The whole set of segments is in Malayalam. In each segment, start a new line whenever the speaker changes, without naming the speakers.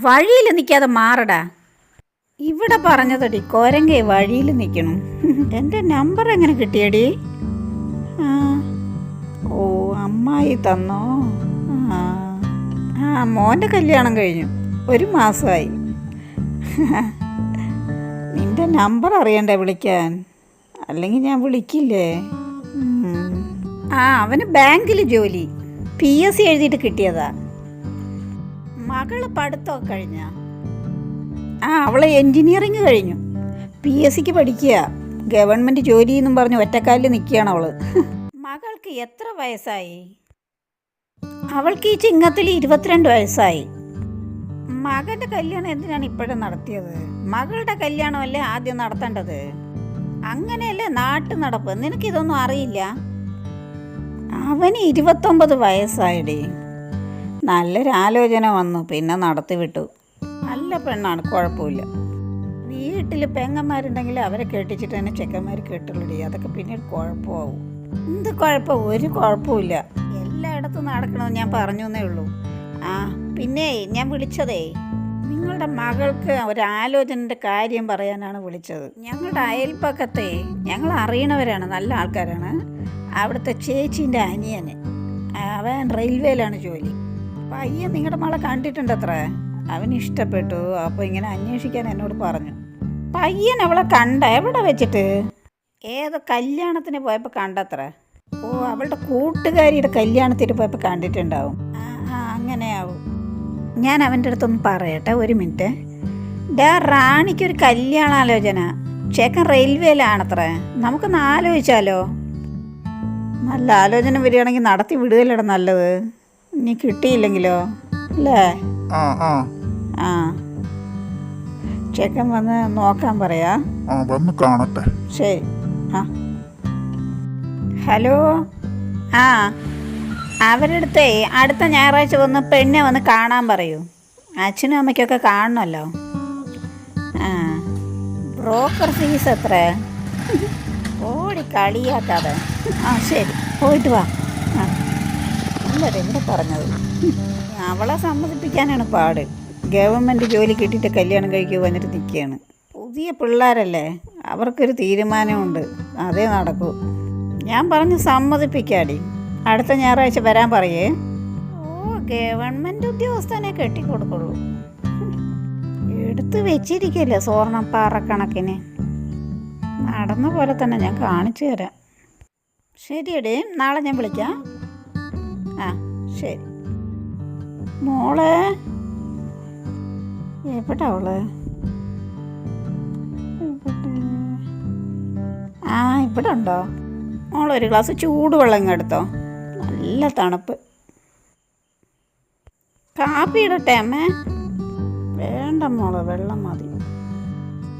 വഴിയിൽ നിൽക്കാതെ മാറടാ. ഇവിടെ പറഞ്ഞതടി കോരങ്ക വഴിയിൽ നിൽക്കണം. എന്റെ നമ്പർ എങ്ങനെ കിട്ടിയടി? ഓ അമ്മായി തന്നോ? ആ. മോന്റെ കല്യാണം കഴിഞ്ഞു. ഒരു മാസമായി. നിന്റെ നമ്പർ അറിയണ്ടേ വിളിക്കാൻ? അല്ലെങ്കിൽ ഞാൻ വിളിക്കില്ലേ? ആ അവന് ബാങ്കിൽ ജോലി. പി എസ് സി എഴുതിയിട്ട് കിട്ടിയതാ. മകൾ പഠിത്തമൊക്കെ കഴിഞ്ഞ? ആ അവളെ എൻജിനീയറിങ് കഴിഞ്ഞു. പി എസ് സിക്ക് പഠിക്കുക ഗവൺമെന്റ് ജോലി എന്നും പറഞ്ഞ് ഒറ്റക്കാലിൽ നിൽക്കുകയാണ് അവൾ. മകൾക്ക് എത്ര വയസ്സായി? അവൾക്ക് ഈ ചിങ്ങത്തിൽ ഇരുപത്തിരണ്ട് വയസ്സായി. മകന്റെ കല്യാണം എന്തിനാണ് ഇപ്പോഴും നടത്തിയത്? മകളുടെ കല്യാണമല്ലേ ആദ്യം നടത്തേണ്ടത്? അങ്ങനെയല്ലേ നാട്ടു നടപ്പ്? നിനക്കിതൊന്നും അറിയില്ല? അവന് ഇരുപത്തൊമ്പത് വയസ്സായിടി. നല്ലൊരു ആലോചന വന്നു പിന്നെ നടത്തി വിട്ടു. നല്ല പെണ്ണാണ് കുഴപ്പമില്ല. വീട്ടിൽ പെങ്ങന്മാരുണ്ടെങ്കിൽ അവരെ കെട്ടിച്ചിട്ട് തന്നെ ചെക്കന്മാർ കെട്ടുള്ളടി അതൊക്കെ പിന്നീട് കുഴപ്പമാവും. എന്ത് കുഴപ്പം? ഒരു കുഴപ്പമില്ല. എല്ലായിടത്തും നടക്കണമെന്ന് ഞാൻ പറഞ്ഞു എന്നേ ഉള്ളൂ. ആ പിന്നെ ഞാൻ വിളിച്ചതേ നിങ്ങളുടെ മകൾക്ക് ഒരു ആലോചനയുടെ കാര്യം പറയാനാണ് വിളിച്ചത്. ഞങ്ങളുടെ അയൽപ്പക്കത്തെ ഞങ്ങൾ അറിയണവരാണ് നല്ല ആൾക്കാരാണ്. അവിടുത്തെ ചേച്ചീന്റെ അനിയന് അവൻ റെയിൽവേയിലാണ് ജോലി. പയ്യൻ നിങ്ങളുടെ മകളെ കണ്ടിട്ടുണ്ടത്രേ? അവന് ഇഷ്ടപ്പെട്ടു. അപ്പോൾ ഇങ്ങനെ അന്വേഷിക്കാൻ എന്നോട് പറഞ്ഞു. പയ്യൻ അവളെ കണ്ട? എവിടെ വെച്ചിട്ട്? ഏതോ കല്യാണത്തിന് പോയപ്പോൾ കണ്ടത്ര. ഓ അവളുടെ കൂട്ടുകാരിയുടെ കല്യാണത്തിന് പോയപ്പോൾ കണ്ടിട്ടുണ്ടാവും. ആ അങ്ങനെയാവും. ഞാൻ അവന്റെ അടുത്തൊന്ന് പറയട്ടെ ഒരു മിനിറ്റ്. ഡാ റാണിക്കൊരു കല്യാണാലോചന. ചേക്കൻ റെയിൽവേയിലാണത്രേ. നമുക്കൊന്ന് ആലോചിച്ചാലോ? നല്ല ആലോചന വരികയാണെങ്കിൽ നടത്തി വിടുകയല്ലട നല്ലത്. ഇനി കിട്ടിയില്ലെങ്കിലോ? അല്ലേ?
ആ ആ.
ആ. ചേക്കൻ വന്ന് നോക്കാൻ പറയാ.
ആ വന്ന് കാണട്ടെ.
ശരി. ആ. ഹലോ? ആ. അവരുടെ അടുത്തേ അടുത്ത ഞായറാഴ്ച വന്ന് പെണ്ണെ വന്ന് കാണാൻ പറയൂ. അച്ഛനും അമ്മയ്ക്കൊക്കെ കാണണമല്ലോ ആ. ബ്രോക്കർ ഫീസ് എത്ര ഓടി കളിയാക്കാതെ. ആ ശരി. പോയിട്ട് വാ. ഇവിടെ പറഞ്ഞത്? അവളെ സമ്മതിപ്പിക്കാനാണ് പാട്. ഗവൺമെന്റ് ജോലി കിട്ടിയിട്ട് കല്യാണം കഴിക്കുക വന്നിട്ട് നിൽക്കുകയാണ് പുതിയ പിള്ളേരല്ലേ? അവർക്കൊരു തീരുമാനമുണ്ട്. അതേ നടക്കൂ. ഞാൻ പറഞ്ഞ് സമ്മതിപ്പിക്കാടി. അടുത്ത ഞായറാഴ്ച വരാൻ പറയേ. ഓ ഗവൺമെന്റ് ഉദ്യോഗസ്ഥനെ കെട്ടിക്കൊടുക്കുള്ളൂ. എടുത്ത് വെച്ചിരിക്കല്ലേ സ്വർണം പാറക്കണക്കിന്. നടന്ന പോലെ തന്നെ ഞാൻ കാണിച്ചു തരാം. ശരിയടി നാളെ ഞാൻ വിളിക്കാം. ആ ശരി. മോളെ എവിടെ അവൾ? ആ ഇവിടെ ഉണ്ടോ? മോളൊരു ഗ്ലാസ് ചൂടുവെള്ളം ഇങ്ങ് എടുത്തോ. നല്ല തണുപ്പ്. കാപ്പി ഇടട്ടെ അമ്മേ. വേണ്ട മോളെ വെള്ളം മതി.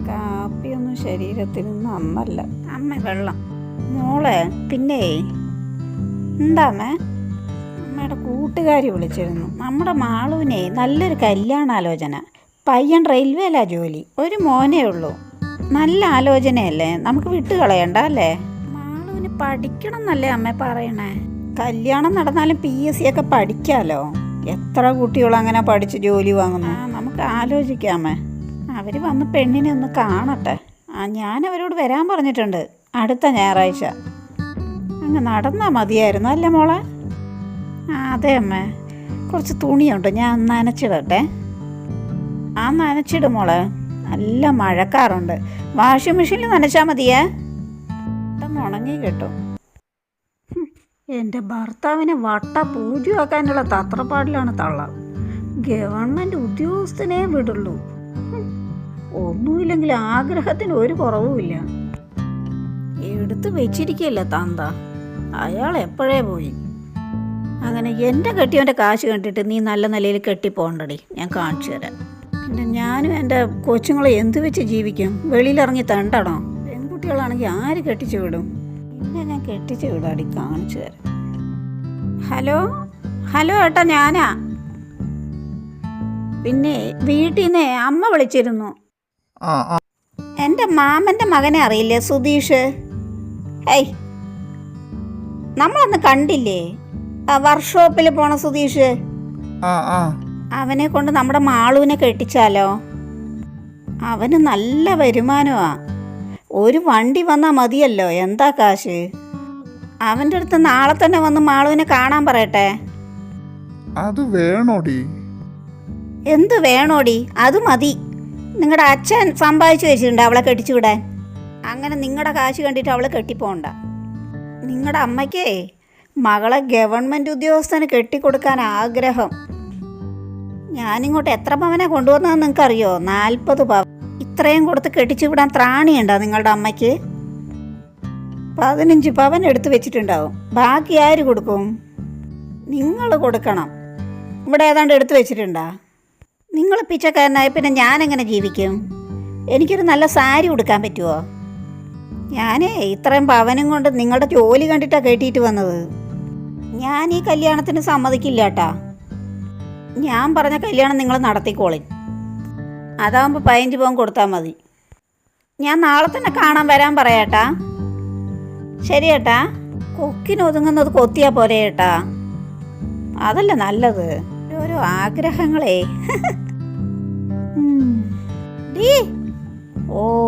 കാപ്പിയൊന്നും ശരീരത്തിന് നന്നല്ല അമ്മ വെള്ളം. മോളെ പിന്നെ എന്താമ്മേ അമ്മയുടെ കൂട്ടുകാരി വിളിച്ചിരുന്നു. നമ്മുടെ മാളുവിനെ നല്ലൊരു കല്യാണാലോചന. പയ്യൻ റെയിൽവേയിലാ ജോലി. ഒരു മോനേ ഉള്ളൂ. നല്ല ആലോചനയല്ലേ? നമുക്ക് വിട്ടുകളയണ്ട അല്ലേ? മാളുവിന് പഠിക്കണം എന്നല്ലേ അമ്മ പറയണേ? കല്യാണം നടന്നാലും പി എസ് സി ഒക്കെ പഠിക്കാലോ? എത്ര കുട്ടികൾ അങ്ങനെ പഠിച്ച് ജോലി വാങ്ങുന്നു? നമുക്ക് ആലോചിക്കാമേ അവർ വന്ന് പെണ്ണിനെ ഒന്ന് കാണട്ടെ. ആ ഞാൻ അവരോട് വരാൻ പറഞ്ഞിട്ടുണ്ട്. അടുത്ത ഞായറാഴ്ച. അങ്ങ് നടന്നാൽ മതിയായിരുന്നു അല്ലേ മോളെ? അതെ അമ്മേ. കുറച്ച് തുണിയുണ്ട് ഞാൻ നനച്ചിടട്ടെ. ആ നനച്ചിടും മോളെ. നല്ല മഴക്കാറുണ്ട്. വാഷിംഗ് മെഷീനിൽ നനച്ചാൽ മതിയേ? പെട്ടെന്ന് ഉണങ്ങി കിട്ടും. എന്റെ ഭർത്താവിനെ വട്ട പൂജ്യമാക്കാനുള്ള തത്രപ്പാടിലാണ് തള്ള. ഗവൺമെന്റ് ഉദ്യോഗസ്ഥനെ വിടുള്ളൂ. ഒന്നുമില്ലെങ്കിൽ ആഗ്രഹത്തിന് ഒരു കുറവുമില്ല എടുത്ത് വെച്ചിരിക്കല്ല തന്ത? അയാൾ എപ്പോഴേ പോയി? അങ്ങനെ എന്റെ കെട്ടിയവന്റെ കാശ് കണ്ടിട്ട് നീ നല്ല നിലയിൽ കെട്ടിപ്പോണ്ടടി ഞാൻ കാണിച്ചു തരാം. പിന്നെ ഞാനും എന്റെ കൊച്ചുങ്ങളെ എന്ത് വെച്ച് ജീവിക്കും? വെളിയിലിറങ്ങി തണ്ടണോ? പെൺകുട്ടികളാണെങ്കിൽ ആര് കെട്ടിച്ചു വിടും? പിന്നെ ഞാൻ കെട്ടിച്ചു വിടാടി കാണിച്ചു തരാം. ഹലോ? ഹലോ ഏട്ടാ ഞാനാ. പിന്നെ വീട്ടിൽ നിന്ന് അമ്മ വിളിച്ചിരുന്നു. എന്റെ മാമന്റെ മകനെ അറിയില്ലേ സുധീഷ്? ഏയ് നമ്മളന്ന് കണ്ടില്ലേ? വർക്ക്ഷോപ്പിൽ പോണ
ആ
അവനെ കൊണ്ട് നമ്മുടെ മാളുവിനെ കെട്ടിച്ചാലോ? അവന് നല്ല വരുമാനമാ ഒരു വണ്ടി വന്നാൽ മതിയല്ലോ എന്താ കാശ്? അവന്റെ അടുത്ത് നാളെ തന്നെ വന്ന് മാളുവിനെ കാണാൻ പറയട്ടെ?
അത് വേണോടി.
എന്ത് വേണോടി? അത് മതി. നിങ്ങളുടെ അച്ഛൻ സമ്പാദിച്ചു വെച്ചിട്ടുണ്ട് അവളെ കെട്ടിച്ചു വിടാൻ അങ്ങനെ നിങ്ങളുടെ കാശ് കണ്ടിട്ട് അവളെ കെട്ടിപ്പോണ്ട. നിങ്ങളുടെ അമ്മയ്ക്കേ. മകളെ ഗവൺമെന്റ് ഉദ്യോഗസ്ഥന് കെട്ടിക്കൊടുക്കാൻ ആഗ്രഹം. ഞാനിങ്ങോട്ട് എത്ര പവനെ കൊണ്ടുവന്നതെന്ന് നിങ്ങൾക്കറിയോ? നാൽപ്പത് പവൻ ഇത്രയും കൊടുത്ത് കെട്ടിച്ചു വിടാൻ ത്രാണിയുണ്ടോ നിങ്ങളുടെ അമ്മയ്ക്ക്? പതിനഞ്ച് പവൻ എടുത്തു വെച്ചിട്ടുണ്ടാവും. ബാക്കി ആര് കൊടുക്കും? നിങ്ങൾ കൊടുക്കണം. ഇവിടെ ഏതാണ്ട് എടുത്തു വെച്ചിട്ടുണ്ടാ? നിങ്ങൾ പിച്ചക്കാരനായ പിന്നെ ഞാനെങ്ങനെ ജീവിക്കും? എനിക്കൊരു നല്ല സാരി ഉടുക്കാൻ പറ്റുമോ ഞാനേ ഇത്രയും പവനും കൊണ്ട് നിങ്ങളുടെ ജോലി കണ്ടിട്ടാണ് കേട്ടിട്ട് വന്നത്. ഞാൻ ഈ കല്യാണത്തിന് സമ്മതിക്കില്ല കേട്ടാ ഞാൻ പറഞ്ഞ കല്യാണം നിങ്ങൾ നടത്തിക്കോളി അതാകുമ്പോൾ പതിനഞ്ച് പവൻ കൊടുത്താൽ മതി. ഞാൻ നാളെ തന്നെ കാണാൻ വരാൻ പറയാട്ടാ. ശരി ഏട്ടാ കൊക്കിന് ഒതുങ്ങുന്നത് കൊത്തിയാ പോരെ ഏട്ടാ അതല്ല നല്ലത്. ഓരോ ആഗ്രഹങ്ങളേ. ഡീ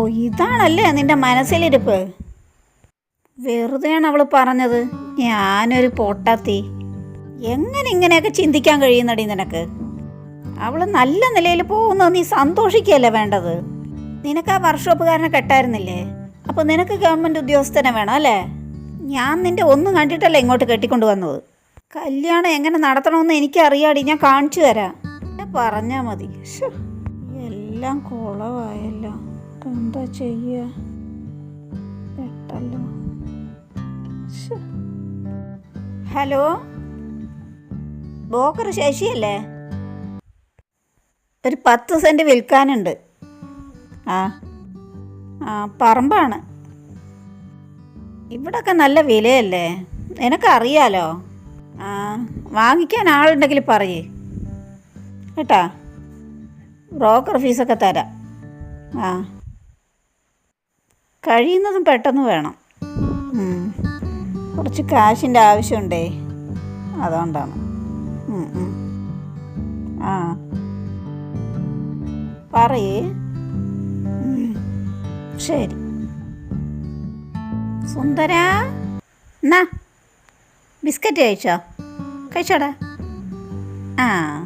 ഇതാണല്ലേ നിന്റെ മനസ്സിലിരിപ്പ്? വെറുതെയാണ് അവൾ പറഞ്ഞത്. ഞാനൊരു പൊട്ടത്തി. എങ്ങനെ ഇങ്ങനെയൊക്കെ ചിന്തിക്കാൻ കഴിയുന്നടി നിനക്ക്? അവൾ നല്ല നിലയിൽ പോകുന്നത് നീ സന്തോഷിക്കുകയല്ലേ വേണ്ടത്? നിനക്ക് ആ വർക്ക്ഷോപ്പുകാരനെ കെട്ടായിരുന്നില്ലേ? അപ്പോൾ നിനക്ക് ഗവൺമെന്റ് ഉദ്യോഗസ്ഥനെ വേണം അല്ലേ? ഞാൻ നിന്റെ ഒന്നും കണ്ടിട്ടല്ല ഇങ്ങോട്ട് കെട്ടിക്കൊണ്ട് വന്നത് കല്യാണം എങ്ങനെ നടത്തണമെന്ന് എനിക്കറിയാടി. ഞാൻ കാണിച്ചു തരാം. പറഞ്ഞാ പറഞ്ഞാൽ മതി എല്ലാം എല്ലാം എന്താ ചെയ്യുക. ഹലോ? ബ്രോക്കർ ശശിയല്ലേ? ഒരു പത്ത് സെന്റ് വിൽക്കാനുണ്ട്. ആ. ആ പറമ്പാണ്. ഇവിടൊക്കെ നല്ല വിലയല്ലേ? നിനക്കറിയാലോ ആ വാങ്ങിക്കാൻ ആളുണ്ടെങ്കിൽ പറയേ. കേട്ടാ? ബ്രോക്കർ ഫീസൊക്കെ തരാം. ആ. കഴിയുന്നതും പെട്ടെന്ന് വേണം. കുറച്ച് കാശിന്റെ ആവശ്യമുണ്ടേ. അതുകൊണ്ടാണ്. ആ. പറയേ. ശരി. സുന്ദര. എന്നാ ബിസ്ക്കറ്റ് കഴിച്ചോ? കഴിച്ചോടാ. ആ.